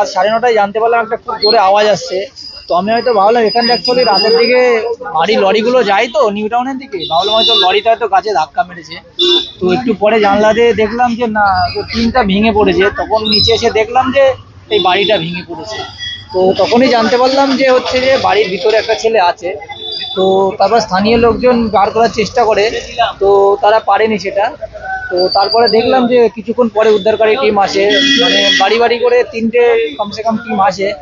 আজ সাড়ে নটায় জানতে পারলাম একটা খুব জোরে আওয়াজ আসছে। তো আমি হয়তো ভাবলাম এখানে অ্যাকচুয়ালি রাতের দিকে বাড়ি লরিগুলো যায় তো, নিউ টাউনের দিকে? ভাবলাম হয়তো লরিটা হয়তো গাছে ধাক্কা মেরেছে। তো একটু পরে জানলা দিয়ে দেখলাম যে, না টিনটা ভেঙে পড়েছে। তখন নিচে এসে দেখলাম যে, এই বাড়িটা ভেঙে পড়েছে। তো তখনই জানতে পারলাম যে, হচ্ছে যে, বাড়ির ভিতরে একটা ছেলে আছে। তো তারপর স্থানীয় লোকজন বার করার চেষ্টা করে। তো তারা পারেনি সেটা। তো তারপরে দেখলাম যে কিছুক্ষণ পরে উদ্ধারকারী টিম আসে। মানে বাড়ি বাড়ি করে তিনটে কমসে কম টিম আসে।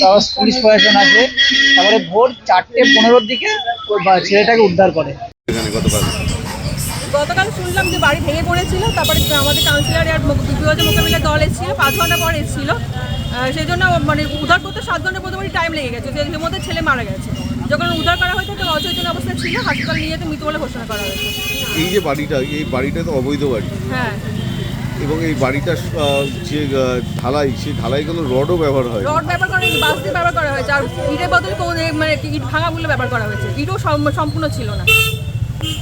তারপর পুলিশ প্রশাসন আসে। তারপরে ভোর চারটে পনেরোর দিকে ছেলেটাকে উদ্ধার করে। গতকাল। গতকাল শুনলাম যে বাড়ি ভেঙে পড়েছিল তারপরে আমাদের কাউন্সিলর আর বিপদ মোকাবিলা দল এসেছিল পাঁচ ঘণ্টা পর এসেছিল। সেই জন্য মানে উদ্ধার করতে সাত ঘণ্টা মোটামুটি টাইম লেগে গেছে। যে- এর মধ্যে ছেলে মারা গেছে। যখন উদ্ধার করা হয়েছে তখন অচৈতন্য অবস্থা ছিল হাসপাতাল নিয়ে যেতে মৃত বলে ঘোষণা করা হয়েছে। এই যে বাড়িটা এই বাড়িটা তো অবৈধ বাড়ি। হ্যাঁ। এবং এই বাড়িটা যে ঢালাই সেই ঢালাইগুলো রডও ব্যবহার হয় রড ব্যবহার করা হয়নি বাস দিয়ে ব্যবহার করা হয়েছে। আর ইটের বদলে কোনো মানে ইট ভাঙাগুলো ব্যবহার করা হয়েছে। ইটও সম্পূর্ণ ছিল না।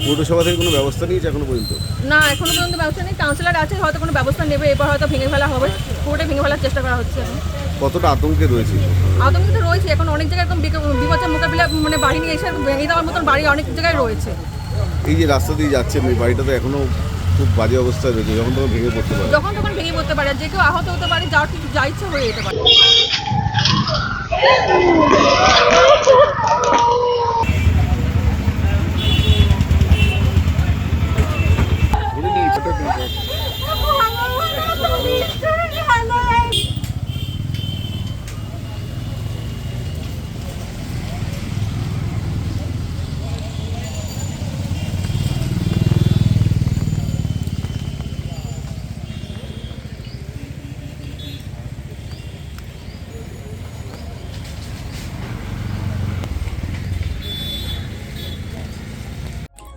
পৌরসভা থেকে কোনো ব্যবস্থা নিয়েছে এখনও পর্যন্ত? না এখনও পর্যন্ত ব্যবস্থা নেই। কাউন্সিলর আছে হয়তো কোনো ব্যবস্থা নেবে এরপর হয়তো ভেঙে ফেলা হবে। পুরোটাই ভেঙে ফেলার চেষ্টা করা হচ্ছে। এখন কতটা আতঙ্কে রয়েছে? আতঙ্কে তো রয়েছে এখন অনেক জায়গায় একদম বিপদের মোকাবিলা মানে বাড়ি নিয়ে এসে ভেঙে দেওয়ার মতন বাড়ি অনেক জায়গায় রয়েছে। এই যে রাস্তা দিয়ে যাচ্ছে এই বাড়িটা তো এখনও খুব বাজে অবস্থায় রয়েছে যখন তখন ভেঙে পড়তে পারে। যখন তখন ভেঙে পড়তে পারে যে কেউ আহত হতে পারে যার কিছু যা ইচ্ছে হয়ে যেতে পারে।